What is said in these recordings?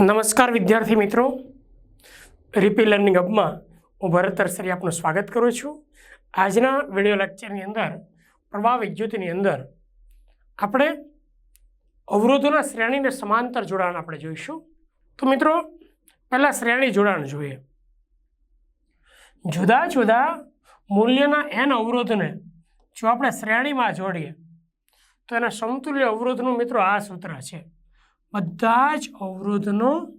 નમસ્કાર વિદ્યાર્થી મિત્રો. રિપી લર્નિંગ હબમાં હું ભરત તરસરી આપનું સ્વાગત કરું છું. આજના વીડિયો લેક્ચરની અંદર, પ્રવાહ વિદ્યુતની અંદર આપણે અવરોધોના શ્રેણીને સમાંતર જોડાણ આપણે જોઈશું. તો મિત્રો, પહેલાં શ્રેણી જોડાણ જોઈએ. જુદા જુદા મૂલ્યના એન અવરોધને જો આપણે શ્રેણીમાં જોડીએ, તો એના સમતુલ્ય અવરોધનું મિત્રો આ સૂત્ર છે. બધા જ અવરોધનો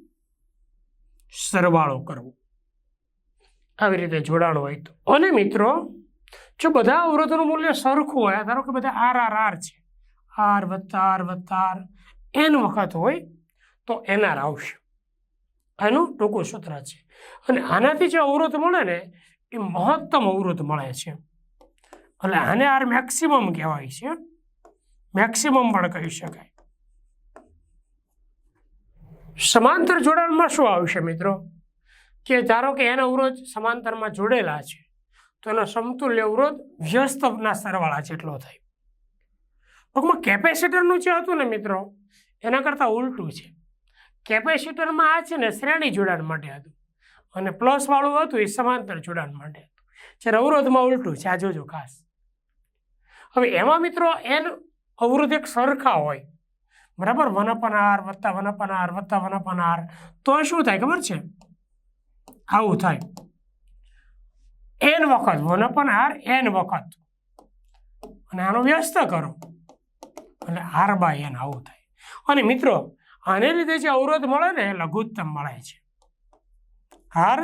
સરવાળો કરવો. આવી રીતે જોડાણ હોય તો. અને મિત્રો, જો બધા અવરોધોનું મૂલ્ય સરખું હોય, ધારો કે બધા આર આર આર છે, આર વત્તા આર વત્તા આર એન વખત હોય, તો એનઆર આવશે. એનું ટૂંકું સૂત્ર છે. અને આનાથી જે અવરોધ મળે ને, એ મહત્તમ અવરોધ મળે છે. એટલે આને આર મેક્સિમમ કહેવાય છે. મેક્સિમમ પણ કહી શકાય. સમાંતર જોડાણમાં શું આવશે મિત્રો? કે ધારો કે એના અવરોધ સમાંતરમાં જોડેલા છે, તો એનો સમતુલ્ય અવરોધ વ્યસ્તના સરવાળા જેટલો થાય. ટૂંકમાં કેપેસિટરનું જે હતું ને મિત્રો, એના કરતાં ઉલટું છે. કેપેસિટરમાં આ છે ને શ્રેણી જોડાણ માટે હતું. અને પ્લસવાળું હતું એ સમાંતર જોડાણ માટે હતું. જ્યારે અવરોધમાં ઉલટું છે, આ જોજો ખાસ. હવે એમાં મિત્રો, એન અવરોધ એક સરખા હોય. બરાબર? વન અપન આર વત્તા વન અપન આર વત્તા વન અપન આર. તો શું થાય ખબર છે? આવું થાય. એન વખત, વન અપન આર એન વખત. અને આનો વ્યસ્ત કરો. એટલે આર બાય એન આવું થાય. અને મિત્રો, આને લીધે જે અવરોધ મળે ને લઘુત્તમ મળે છે. R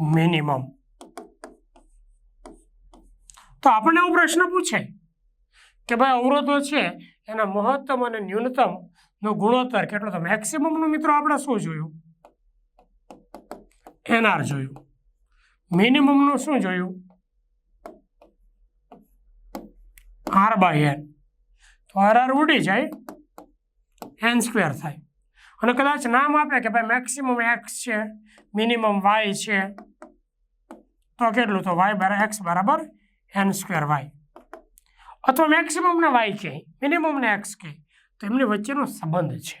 minimum. તો આપણને એવો પ્રશ્ન પૂછાય કે ભાઈ અવરોધો છે, એના મહત્તમ અને ન્યૂનતમ નો ગુણોત્તર કેટલો તો મેક્સિમમનું મિત્રો આપણે શું જોયું? એનઆર જોયું. મિનિમમનું શું જોયું? આર બાય એન તો આર આર ઉડી જાય એન સ્ક્વેર થાય. અને કદાચ નામ આપે કે ભાઈ મેક્સિમમ એક્સ છે, મિનિમમ વાય છે, તો કેટલું તો વાય બરાબર એક્સ બરાબર એન સ્ક્વેર વાય અથવા મેક્સિમમને વાય કહે મિનિમમને એક્સ કહે, તો એમની વચ્ચેનો સંબંધ છે.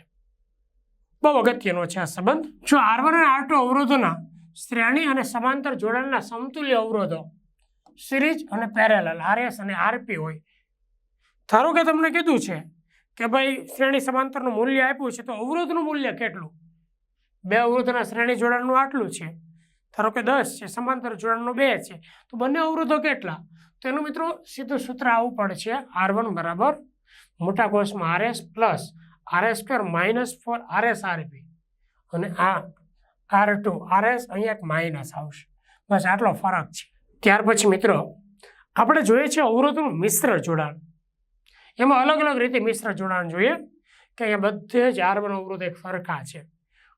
બહુ અગત્યનો છે આ સંબંધ. જો આર વન અને આર ટુ અવરોધોના શ્રેણી અને સમાંતર જોડાણના સમતુલ્ય અવરોધો સિરીઝ અને પેરેલલ આરએસ અને આરપી હોય. ધારો કે તમને કીધું છે કે ભાઈ શ્રેણી સમાંતરનું મૂલ્ય આપ્યું છે, તો અવરોધનું મૂલ્ય કેટલું? બે અવરોધના શ્રેણી જોડાણનું આટલું છે. ધારો કે દસ છે, સમાંતર જોડાણનું બે છે, તો બંને અવરોધો કેટલા? તો એનું મિત્રો સીધું સૂત્ર આવું પડશે આર વન બરાબર? મોટા કોષમાં R S plus R S square minus four R S R P અને આ આર ટુ આર એસ અહીંયા એક માઇનસ આવશે. બસ આટલો ફરક છે. ત્યાર પછી મિત્રો, આપણે જોઈએ છીએ અવરોધનું મિશ્ર જોડાણ. એમાં અલગ અલગ રીતે મિશ્ર જોડાણ જોઈએ. કે અહીંયા બધે જ આર વન અવરોધ એક સરખા છે.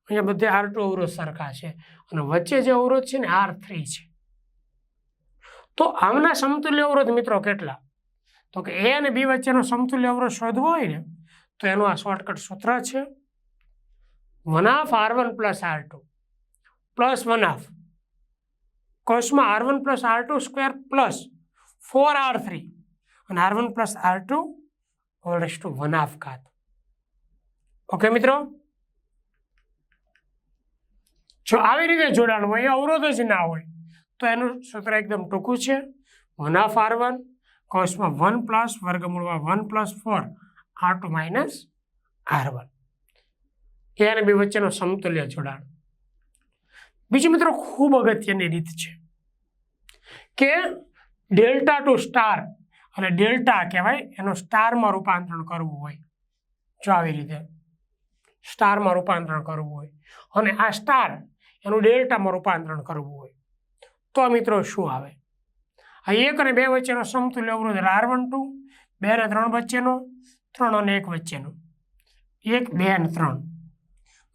અહીંયા બધે આર ટુ અવરોધ સરખા છે. અને વચ્ચે જે અવરોધ છે ને આર થ્રી છે. તો આમના સમતુલ્ય અવરોધ મિત્રો કેટલા? તો કે એ અને બી વચ્ચેનો સમતુલ્ય અવરોધ શોધવો હોય ને, તો એનું આ શોર્ટકટ સૂત્ર છે one half R one plus R two plus one half કોષમાં R one plus R two square plus four R three અને R one plus R two all two one half ઘાત. ઓકે મિત્રો? જો આવી રીતે જોડાણ હોય, એ અવરોધ જ ના હોય તો એનું સૂત્ર એકદમ ટૂંકું છે. વન હાફ આર વન કોસમાં વન પ્લસ વર્ગમૂળમાં one plus four R two minus R one. એ અને બે વચ્ચેનો સમતુલ્ય જોડાણ. બીજી મિત્રો ખૂબ અગત્યની રીત છે કે ડેલ્ટા ટુ સ્ટાર અને ડેલ્ટા કહેવાય એનું સ્ટારમાં રૂપાંતરણ કરવું હોય. જો આવી રીતે સ્ટારમાં રૂપાંતરણ કરવું હોય અને આ સ્ટાર એનું ડેલ્ટામાં રૂપાંતરણ કરવું હોય. તો મિત્રો શું આવે? આ એક અને બે વચ્ચેનો સમતુલ્ય અવરોધ એટલે આર વન ટુ બે અને ત્રણ વચ્ચેનો, ત્રણ અને એક વચ્ચેનો. એક, બે અને ત્રણ.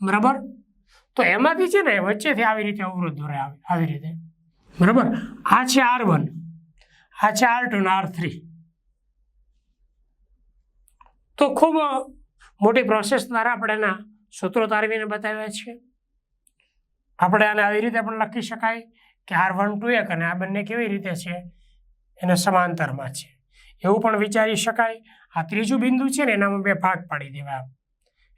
બરાબર? તો એમાંથી છે ને વચ્ચેથી આવી રીતે અવરોધ દોરે આવે, આવી રીતે. બરાબર? આ છે આર વન આ છે આર ટુ આર થ્રી તો ખૂબ મોટી પ્રોસેસ દ્વારા આપણે એના સૂત્રો તારવીને બતાવ્યા છે. આપણે આને આવી રીતે પણ લખી શકાય. કે આર વન, ટુ, એક અને આ બંને કેવી રીતે છે? એને સમાંતરમાં છે. એવું પણ વિચારી શકાય. આ ત્રીજું બિંદુ છે ને, એનામાં બે ભાગ પાડી દેવા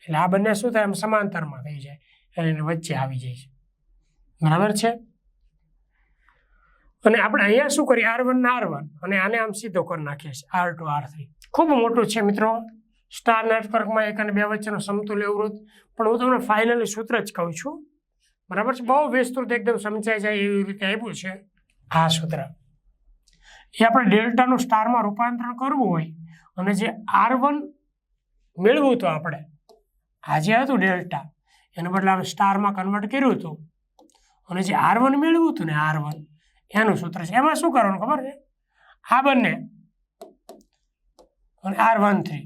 એટલે આ બંને શું થાય? એમ સમાંતરમાં થઈ જાય. એટલે વચ્ચે આવી જાય છે. બરાબર છે? અને આપણે અહીંયા શું કરીએ? આર વન ને આર વન. અને આને આમ સીધો કરી નાખીએ છીએ. R two, R three. ખૂબ મોટું છે મિત્રો. સ્ટાર નેટવર્કમાં એક અને બે વચ્ચેનો સમતુલ્ય અવરોધ. પણ હું તમને ફાઇનલી સૂત્ર જ કહું છું. બરાબર છે? બહુ વિસ્તૃત એકદમ સમજાય જાય એવી રીતે આપ્યું છે આ સૂત્ર. એ આપણે ડેલ્ટાનું સ્ટારમાં રૂપાંતરણ કરવું હોય અને જે આર વન મેળવું હતું આપણે આ જે હતું ડેલ્ટા. એને બદલે આપણે સ્ટારમાં કન્વર્ટ કર્યું હતું. અને જે આર વન મેળવ્યું હતું ને આર વન એનું સૂત્ર છે. એમાં શું કરવાનું ખબર છે? આ બંને, અને આર વન થ્રી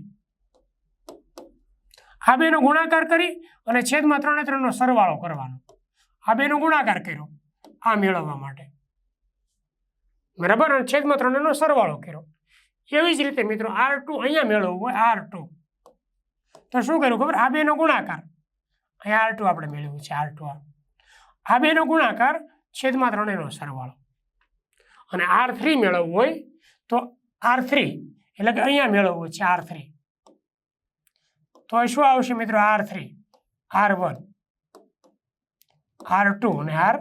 આ બેનો ગુણાકાર કરી અને છેદમાં ત્રણે ત્રણનો સરવાળો કરવાનો. આ બેનો ગુણાકાર કર્યો, આ મેળવવા માટે. બરાબર? અને છેદમાં ત્રણનો સરવાળો કર્યો. એવી જ રીતે મિત્રો, આર ટુ અહીંયા મેળવવું હોય, આર ટુ. તો શું કર્યું ખબર? આ બેનો ગુણાકાર. અહીંયા આર ટુ આપણે મેળવ્યું છે, આર ટુ આ. બેનો ગુણાકાર છેદમાં ત્રણેનો સરવાળો. અને આર થ્રી મેળવવું હોય, તો આર થ્રી, એટલે કે અહીંયા મેળવવું છે આર થ્રી. તો શું આવશે મિત્રો? R three, R one. R two અને આર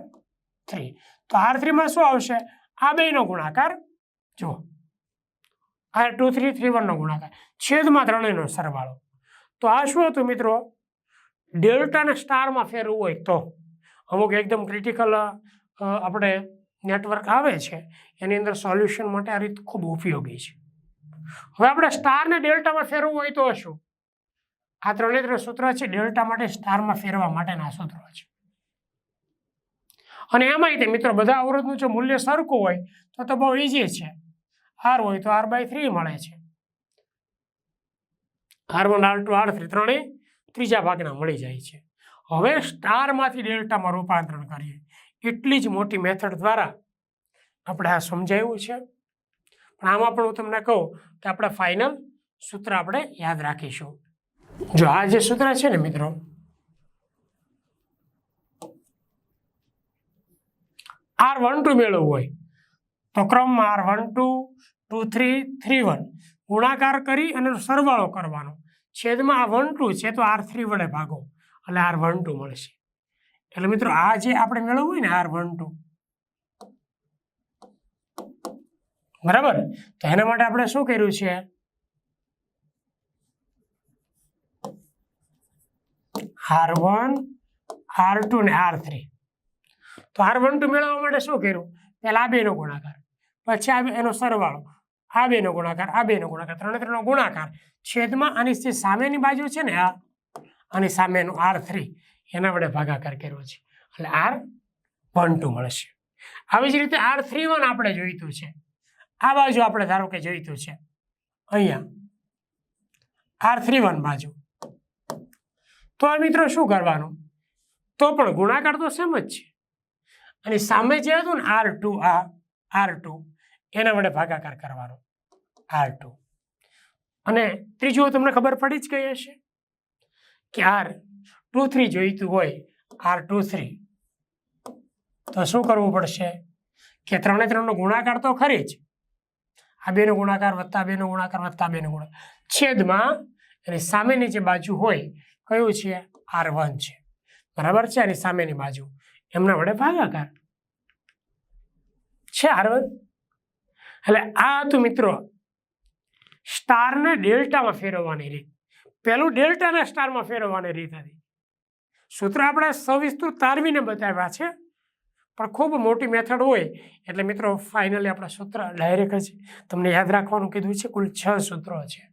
થ્રી તો આર થ્રીમાં શું આવશે? આ બેનો ગુણાકાર જુઓ. આર ટુ થ્રી થ્રી વનનો ગુણાકાર. છેદમાં ત્રણેયનો સરવાળો. તો આ શું હતું મિત્રો? ડેલ્ટાને સ્ટારમાં ફેરવું હોય તો. અમુક એકદમ ક્રિટિકલ આપણે નેટવર્ક આવે છે. એની અંદર સોલ્યુશન માટે આ રીત ખૂબ ઉપયોગી છે. હવે આપણે સ્ટારને ડેલ્ટામાં ફેરવવું હોય તો શું? આ ત્રણે ત્રણ સૂત્ર છે, ડેલ્ટા માટે સ્ટારમાં ફેરવા માટેના સૂત્રો છે. અને એમાંય તે મિત્રો બધા અવરોધનું જો મૂલ્ય સરખું હોય, તો તો બહુ ઇઝી છે. આર હોય તો આર બાય થ્રી મળે છે. R one R two R three ત્રણેય ત્રીજા ભાગના મળી જાય છે. હવે સ્ટારમાંથી ડેલ્ટામાં રૂપાંતરણ કરીએ. એટલી જ મોટી મેથડ દ્વારા આપણે આ સમજાવ્યું છે. પણ આમાં પણ હું તમને કહું કે આપણે ફાઇનલ સૂત્ર આપણે યાદ રાખીશું. જો આ જે સૂત્ર છે ને મિત્રો આર વન ટુ મેળવવું હોય. તો ક્રમમાં R one two two three three one ગુણાકાર કરી અને સરવાળો કરવાનો. છેદમાં આ વન ટુ છે તો આર થ્રી વડે ભાગો. એટલે આર વન ટુ મળશે. એટલે મિત્રો આ જે આપણે મેળવવું હોય ને આર વન ટુ બરાબર? તો એના માટે આપણે શું કર્યું છે? આર વન આર ટુ ને આર થ્રી તો આર વન ટુ મેળવવા માટે શું કર્યું? પહેલાં આ બેનો ગુણાકાર, પછી આ એનો સરવાળો, આ બેનો ગુણાકાર, આ બેનો ગુણાકાર, ત્રણે ત્રણનો ગુણાકાર. છેદમાં આની જે સામેની બાજુ છે ને આ આની સામેનું આર થ્રી, એના વડે ભાગાકાર કર્યો છે. એટલે આર વન ટુ મળશે. આવી જ રીતે આર થ્રી વન આપણે જોઈતું છે. આ બાજુ આપણે ધારો કે જોઈતું છે. અહીંયા, આર થ્રી વન બાજુ. તો આ મિત્રો શું કરવાનું? તો પણ ગુણાકાર તો સેમ જ છે. અને સામે જે હતું ને આર ટુ આ આર ટુ એના વડે ભાગાકાર કરવાનો. આર ટુ અને ત્રીજું તમને ખબર પડી જ ગઈ હશે કે આર ટુ થ્રી જોઈતું હોય આર ટુ થ્રી તો શું કરવું પડશે? કે ત્રણે ત્રણનો ગુણાકાર તો ખરી જ. આ બેનો ગુણાકાર વત્તા બેનો ગુણાકાર વત્તા બેનો ગુણાકાર. છેદમાં એની સામેની જે બાજુ હોય, કયું છે? આર વન છે. બરાબર છે? એની સામેની બાજુ. એમના વડે ભાગાકાર. છે આર એટલે આ હતું મિત્રો સ્ટારને ડેલ્ટામાં ફેરવવાની રીત. પહેલું ડેલ્ટાને સ્ટારમાં ફેરવવાની રીત હતી. સૂત્ર આપણે સવિસ્તૃત તારવીને બતાવ્યા છે. પણ ખૂબ મોટી મેથડ હોય એટલે મિત્રો ફાઇનલી આપણા સૂત્ર ડાયરેક્ટ જ તમને યાદ રાખવાનું કીધું છે, કુલ છ સૂત્રો છે.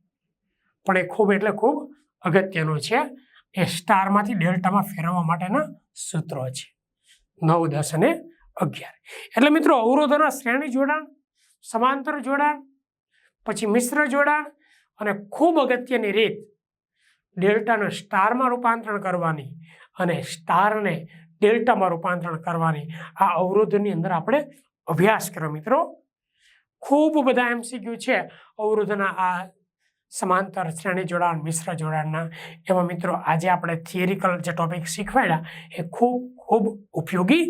પણ એ ખૂબ એટલે ખૂબ અગત્યનું છે. એ સ્ટારમાંથી ડેલ્ટામાં ફેરવવા માટેના સૂત્રો છે. નવ દસ અને અગિયાર. એટલે મિત્રો, અવરોધોના શ્રેણી જોડાણ, સમાંતર જોડાણ, પછી મિશ્ર જોડાણ અને ખૂબ અગત્યની રીત ડેલ્ટાને સ્ટારમાં રૂપાંતરણ કરવાની અને સ્ટારને ડેલ્ટામાં રૂપાંતરણ કરવાની. આ અવરોધની અંદર આપણે અભ્યાસ કર્યો મિત્રો. ખૂબ બધા એમસીક્યુ છે અવરોધના આ સમાંતર શ્રેણી જોડાણ, મિશ્ર જોડાણના. એમાં મિત્રો, આજે આપણે થિયરિકલ જે ટોપિક શીખવાડ્યા, એ ખૂબ ખૂબ ઉપયોગી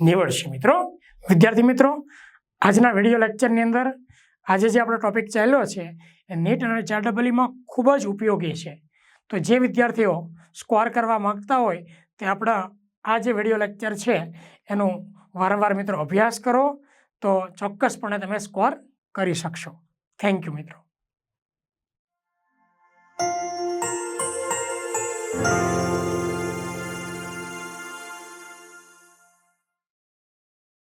નીવડશે મિત્રો. વિદ્યાર્થી મિત્રો, આજના વીડિયો લેક્ચરની અંદર આજે જે આપણો ટોપિક ચાલ્યો છે, એ નીટ અને ચારડબલીમાં ખૂબ જ ઉપયોગી છે. તો જે વિદ્યાર્થીઓ સ્કોર કરવા માગતા હોય, તે આપણા આ જે વીડિયો લેક્ચર છે, એનો વારંવાર મિત્રો અભ્યાસ કરો, તો ચોક્કસપણે તમે સ્કોર કરી શકશો. થેન્ક યુ મિત્રો.